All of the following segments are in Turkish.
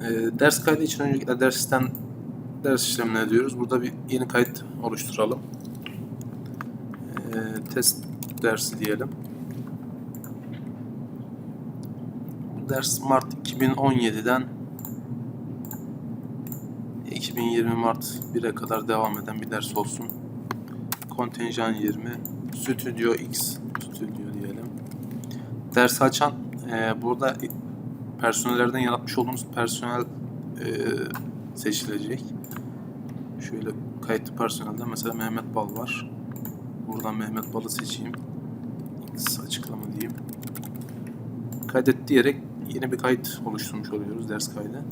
Ee, ders kaydı için öncelikle dersten ders işlemini ediyoruz. Burada bir yeni kayıt oluşturalım. Ee, test dersi diyelim. Ders Mart 2017'den 2020 Mart 1'e kadar devam eden bir ders olsun. Kontenjan 20, Studio X Studio diyelim. Dersi açan e, burada personellerden yaratmış olduğumuz personel e, seçilecek. Şöyle kayıtlı personelde mesela Mehmet Bal var. Buradan Mehmet Bal'ı seçeyim. X açıklama diyeyim. Kaydet diyerek yeni bir kayıt oluşturmuş oluyoruz ders kaydı.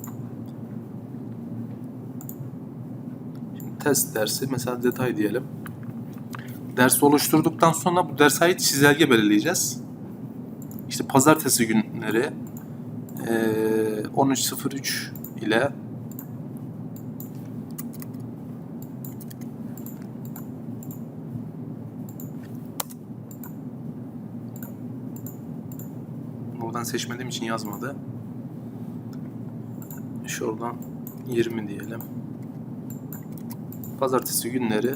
Şimdi test dersi mesela detay diyelim. Dersi oluşturduktan sonra bu derse ait çizelge belirleyeceğiz. İşte pazartesi günleri eee, 13.03 ile buradan seçmediğim için yazmadı. Şuradan 20 diyelim. Pazartesi günleri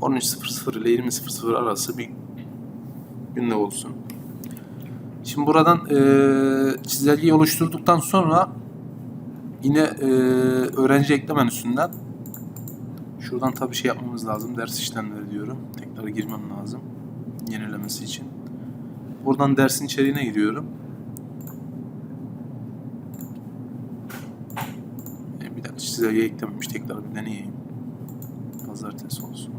13.00 ile 20.00 arası bir günde olsun. Şimdi buradan eee çizelgeyi oluşturduktan sonra yine eee, öğrenci ekle menüsünden şuradan tabii şey yapmamız lazım. Ders işlemleri diyorum. Tekrar girmem lazım. Yenilemesi için. Buradan dersin içeriğine giriyorum. E, bir dakika çizelge eklememiş. Tekrar bir deneyeyim. Pazartesi olsun.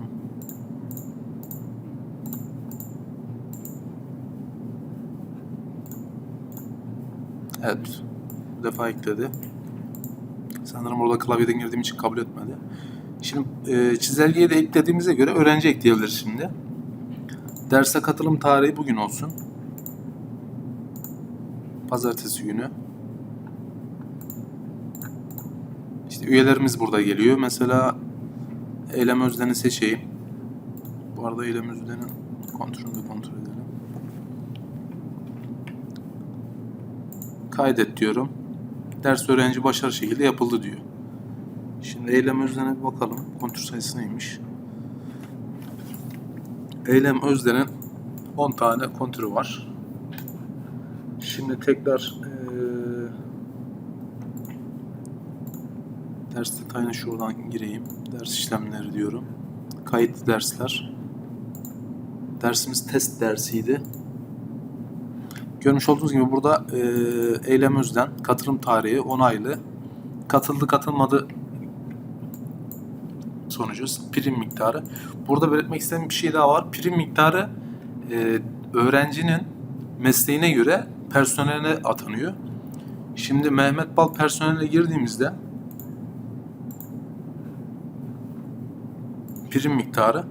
Evet. Bu defa ekledi. Sanırım orada klavyeden girdiğim için kabul etmedi. Şimdi e, çizelgeyi de eklediğimize göre öğrenci ekleyebiliriz şimdi. Derse katılım tarihi bugün olsun. Pazartesi günü. İşte üyelerimiz burada geliyor. Mesela Eylem Özden'i seçeyim. Bu arada Eylem Özden'in kontrolünü kontrol edelim. Kaydet diyorum. Ders öğrenci başarılı şekilde yapıldı diyor. Şimdi Eylem Özden'e bir bakalım. Kontrol sayısı neymiş? Eylem Özden'in 10 tane kontürü var. Şimdi tekrar eee ders detayına şuradan gireyim. Ders işlemleri diyorum. Kayıtlı dersler. Dersimiz test dersiydi. Görmüş olduğunuz gibi burada eee Eylem Özden katılım tarihi onaylı. Katıldı katılmadı sonucu prim miktarı. Burada belirtmek istediğim bir şey daha var. Prim miktarı e, öğrencinin mesleğine göre personeline atanıyor. Şimdi Mehmet Bal personeline girdiğimizde prim miktarı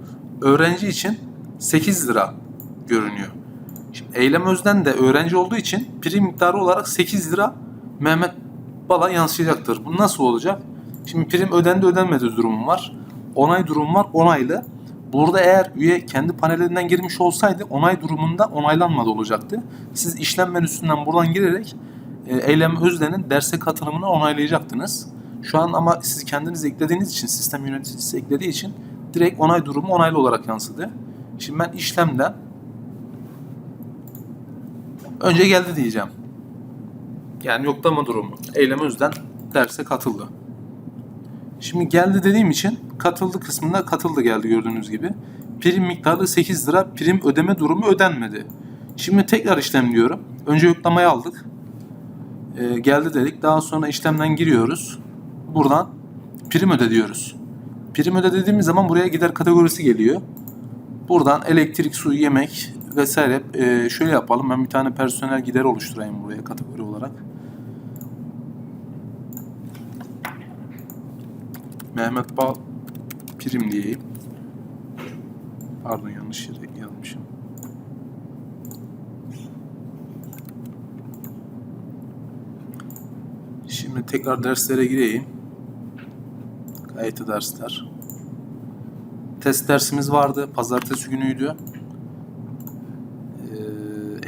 öğrenci için 8 lira görünüyor. Eylem Özden de öğrenci olduğu için prim miktarı olarak 8 lira Mehmet Bal'a yansıyacaktır. Bu nasıl olacak? Şimdi prim ödendi ödenmedi durumu var. Onay durumu var onaylı. Burada eğer üye kendi panelinden girmiş olsaydı onay durumunda onaylanmadı olacaktı. Siz işlem menüsünden buradan girerek e, Eylem Özden'in derse katılımını onaylayacaktınız. Şu an ama siz kendiniz eklediğiniz için, sistem yöneticisi eklediği için direkt onay durumu onaylı olarak yansıdı. Şimdi ben işlemden önce geldi diyeceğim. Yani yoklama durumu. Eylem Özden derse katıldı. Şimdi geldi dediğim için katıldı kısmında katıldı geldi gördüğünüz gibi. Prim miktarı 8 lira. Prim ödeme durumu ödenmedi. Şimdi tekrar işlem diyorum. Önce yoklamayı aldık. Ee, geldi dedik. Daha sonra işlemden giriyoruz. Buradan prim öde diyoruz. Prim öde dediğimiz zaman buraya gider kategorisi geliyor. Buradan elektrik, su, yemek vesaire Ee, şöyle yapalım. Ben bir tane personel gider oluşturayım buraya kategori olarak. Mehmet Bal prim diyeyim. Pardon yanlış yere yazmışım. Şimdi tekrar derslere gireyim. Kayıtlı dersler. Test dersimiz vardı. Pazartesi günüydü.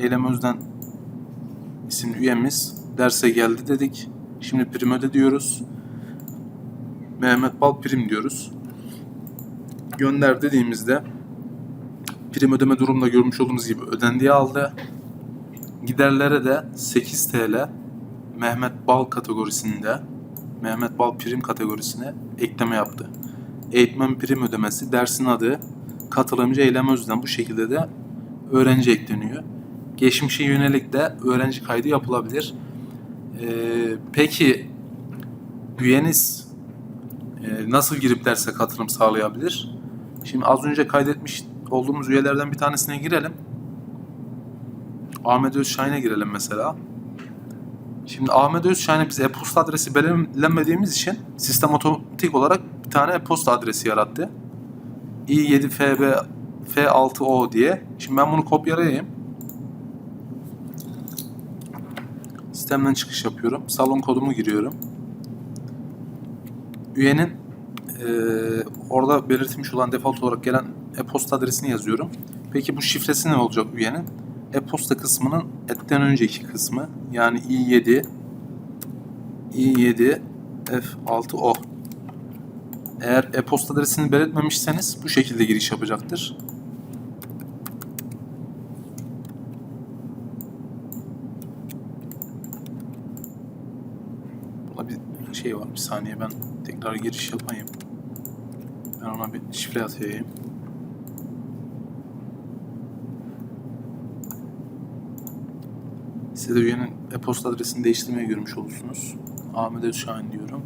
Eylem Özden isimli üyemiz derse geldi dedik. Şimdi prim öde diyoruz. Mehmet Bal prim diyoruz. Gönder dediğimizde prim ödeme durumunda görmüş olduğunuz gibi ödendiği aldı. Giderlere de 8 TL Mehmet Bal kategorisinde Mehmet Bal prim kategorisine ekleme yaptı. Eğitmen prim ödemesi, dersin adı, katılımcı eylem özden bu şekilde de öğrenci ekleniyor. Geçmişe yönelik de öğrenci kaydı yapılabilir. Ee, peki üyeniz e, nasıl girip derse katılım sağlayabilir? Şimdi az önce kaydetmiş olduğumuz üyelerden bir tanesine girelim. Ahmet Özşahin'e girelim mesela. Şimdi Ahmet Özşahin'e biz e-posta adresi belirlenmediğimiz için sistem otomatik olarak bir tane e-posta adresi yarattı. i7fb f6o diye. Şimdi ben bunu kopyalayayım. Sistemden çıkış yapıyorum. Salon kodumu giriyorum. Üyenin eee, orada belirtilmiş olan default olarak gelen e-posta adresini yazıyorum. Peki bu şifresi ne olacak üyenin? E-posta kısmının etten önceki kısmı yani i7 i7 f6o. Eğer e-posta adresini belirtmemişseniz bu şekilde giriş yapacaktır. Buna bir şey var bir saniye ben tekrar giriş yapayım. Ben ona bir şifre atayım. Size de üyenin e-posta adresini değiştirmeyi görmüş olursunuz. Ahmet Özşahin diyorum.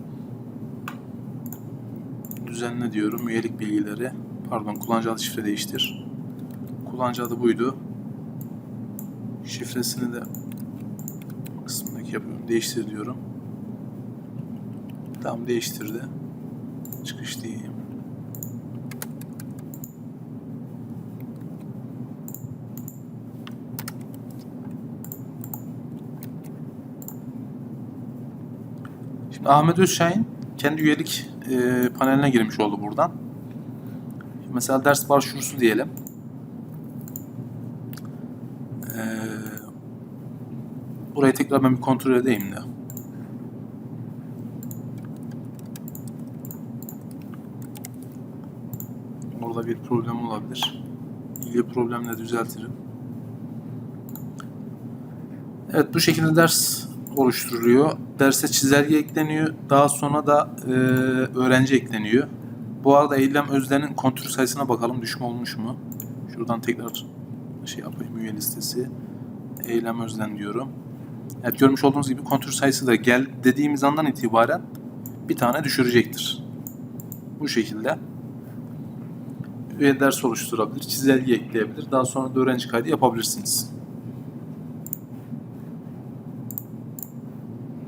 Düzenle diyorum. Üyelik bilgileri. Pardon kullanıcı adı şifre değiştir. Kullanıcı adı buydu. Şifresini de kısmındaki yapıyorum. Değiştir diyorum. Tamam değiştirdi. Çıkış diyeyim. Şimdi Ahmet Özşahin kendi üyelik e, paneline girmiş oldu buradan. Mesela ders başvurusu diyelim. E, burayı tekrar ben bir kontrol edeyim de. Orada bir problem olabilir. İlgili problemle düzeltirim. Evet bu şekilde ders oluşturuluyor. Derse çizelge ekleniyor. Daha sonra da e, öğrenci ekleniyor. Bu arada Eylem Özden'in kontür sayısına bakalım düşme olmuş mu? Şuradan tekrar şey yapayım üye listesi. Eylem Özden diyorum. Evet görmüş olduğunuz gibi kontür sayısı da gel dediğimiz andan itibaren bir tane düşürecektir. Bu şekilde üye ders oluşturabilir, çizelge ekleyebilir. Daha sonra da öğrenci kaydı yapabilirsiniz.